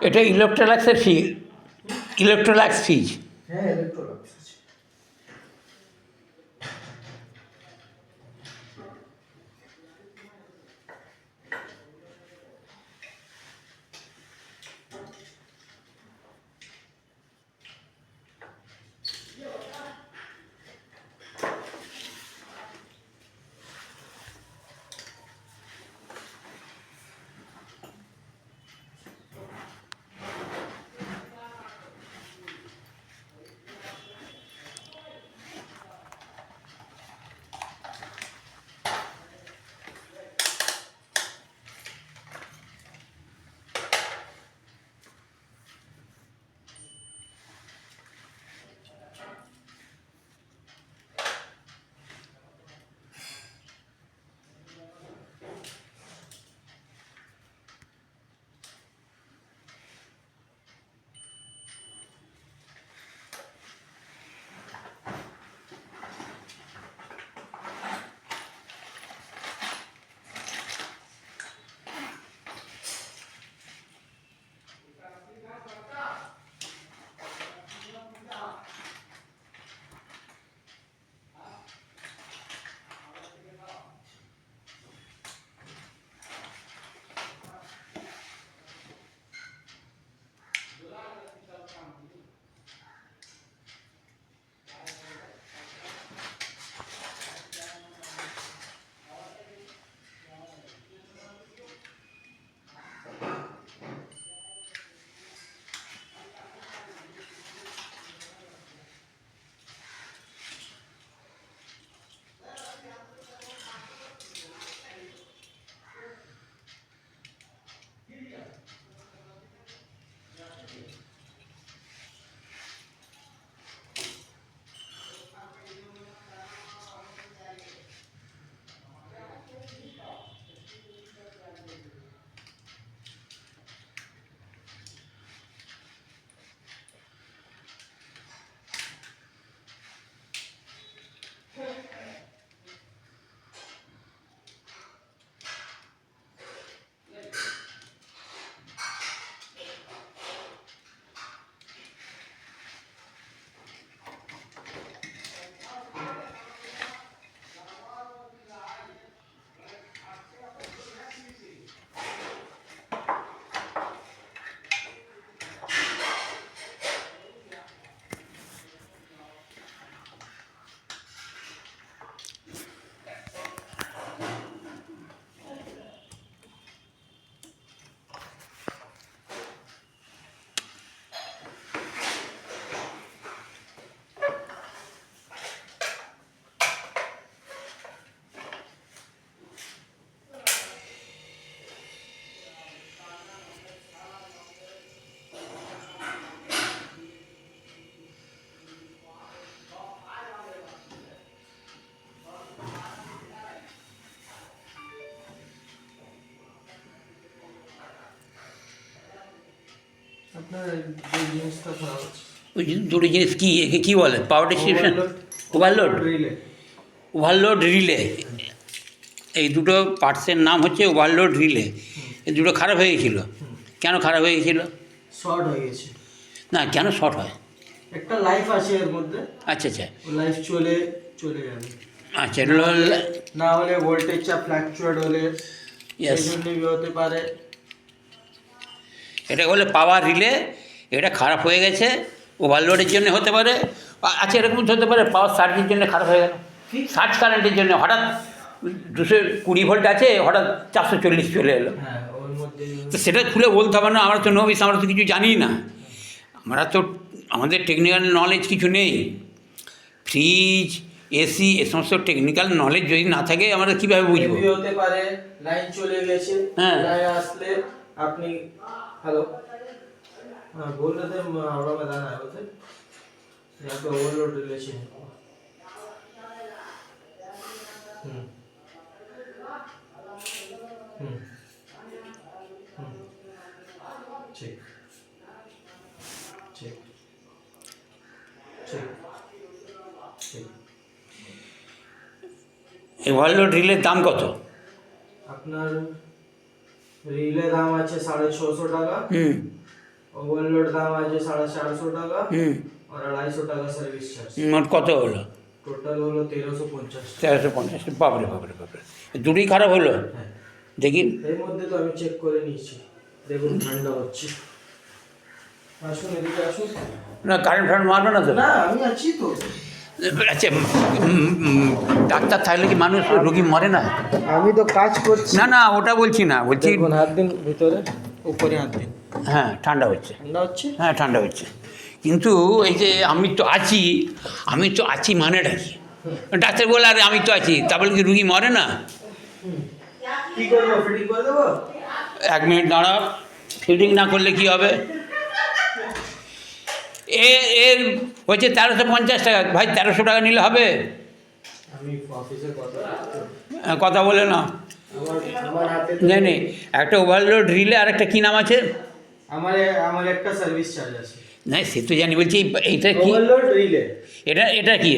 এটা ইলেকট্রোলাক্সের ফি ইলেকট্রোলাক্স ফিজ ওই দুটো জিনিস কী একে কী বলে? Power distribution overload relay overload relay এই দুটো পার্টসের নাম হচ্ছে ওভারলোড রিলে এই দুটো খারাপ হয়ে গেছিল। কেন খারাপ হয়ে গেছিল? শর্ট হয়ে গেছে। না কেন শর্ট হয়? একটা লাইফ আছে এর মধ্যে। আচ্ছা আচ্ছা। লাইফ চলে চলে যাবে। আচ্ছা না হলে ভোল্টেজটা ফ্ল্যাকচুয়েট হলে. সেই হতে পারে। এটা হলো পাওয়ার রিলে এটা খারাপ হয়ে গেছে ওভারলোডের জন্য হতে পারে। আচ্ছা এরকম হতে পারে পাওয়ার সার্জের জন্য খারাপ হয়ে গেল। সার্চ কারেন্টের জন্য হঠাৎ দুশো কুড়ি ভোল্ট আছে হঠাৎ চারশো চল্লিশ চলে এলো। হ্যাঁ তো সেটা খুলে বলতে হবে না আমরা তো নবিস আমরা তো কিছু জানি না। আমরা তো আমাদের টেকনিক্যাল নলেজ কিছু নেই। ফ্রিজ এসি এ সমস্ত টেকনিক্যাল নলেজ যদি না থাকে আমরা কীভাবে বুঝব? হতে পারে লাইন চলে গেছে হ্যাঁ। আসলে আপনি হ্যালো हाँ बोल रहे थे म- हावड़ा मैदान आए हुए थे यहाँ पे ओवरलोड रिलेशन है हम्म हम्म हम्म ठीक ठीक ठीक ठीक এই ওভারলোড রিলের দাম কত আপনার রিলে দাম আছে সাড়ে ছশো টাকা হুম ওভারলোড দাম আছে সাড়ে চারশো টাকা হুম আর আড়াইশো টাকা সার্ভিস চার্জ মোট কত হলো টোটাল হলো তেরোশো পঞ্চাশ তেরোশো পঞ্চাশ বাপরে বাপরে বাপরে দুটোই খারাপ হলো হ্যাঁ দেখি এর মধ্যে তো আমি চেক করে নিয়েছি। দেখুন ঠান্ডা হচ্ছে। আসুন এদিকে আসুন। না কারেন্ট ফারেন্ট মারবে না তো? না আমি আছি তো। আচ্ছা ডাক্তার থাকলে কি মানুষ রোগী মরে না? আমি তো কাজ করছি। না না ওটা বলছি না বলছি হাত দিন ভিতরে উপরে হাত দিন। হ্যাঁ ঠান্ডা হচ্ছে। ঠান্ডা হচ্ছে? হ্যাঁ ঠান্ডা হচ্ছে। কিন্তু এই যে আমি তো আছি আমি তো আছি মানেটা কি ডাক্তার বলে আরে আমি তো আছি। তারপরে কি রুগী মরে না? কি করব ফিটিং করে দেবো? এক মিনিট দাঁড়াও। ফিটিং না করলে কি হবে? এ এর হচ্ছে তেরোশো পঞ্চাশ টাকা। ভাই তেরোশো টাকা নিলে হবে? কথা বলে না। নেই নেই একটা ওভারলোড রিলে আর একটা কী নাম আছে? আমার আমার একটা সার্ভিস চার্জ আছে। না সে তো জানি বলছি এইটা কি? ওভারলোড রিলে এটা এটা কি?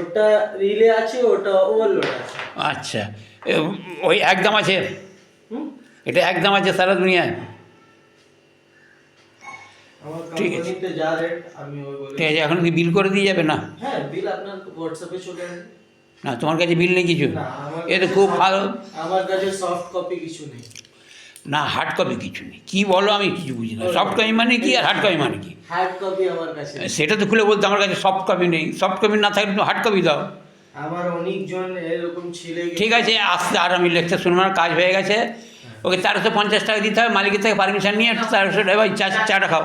ওটা রিলে আছে ওটা ওভারলোড আছে। আচ্ছা ওই একদম আছে। এটা একদম আছে সারা দুনিয়ায় ঠিক আছে। যা রেট আমি ঠিক আছে এখন কি বিল করে দিয়ে যাবে না? হ্যাঁ বিল আপনার হোয়াটসঅ্যাপে চলে না তোমার কাছে বিল নেই কিছু? এ তো খুব ভালো। আমার কাছে সফট কপি কিছু নেই। না হার্ড কপি কিছু নেই। কী বলো আমি কিছু বুঝি না। সফট কপি মানে কি আর হার্ড কপি মানে কি? হার্ড কপি আমার কাছে সেটা তো খুলে বলতে আমার কাছে সফট কপি নেই। সফট কপি না থাকলে তুমি হার্ড কপি দাও। আমার অনেকজন এরকম ছিলে ঠিক আছে আসতে আর আমি লেকচার শুনব না কাজ হয়ে গেছে। ওকে তেরোশো পঞ্চাশ টাকা দিতে হবে মালিকের থেকে পারমিশন নিয়ে তেরোশো টাকা চাটা খাও।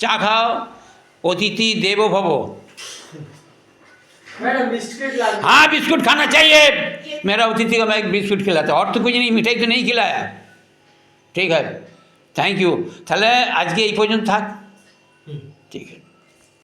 চা খাও অতিথি দেব ভব ম্যাডাম বিস্কিট লাগবে हाँ बिस्कुट खाना चाहिए मेरा अतिथि को मैं एक बिस्कुट खिलाता और तो कुछ नहीं मिठाई तो नहीं खिलाया ठीक है থ্যাংক ইউ তাহলে আজকে এই পর্যন্ত থাক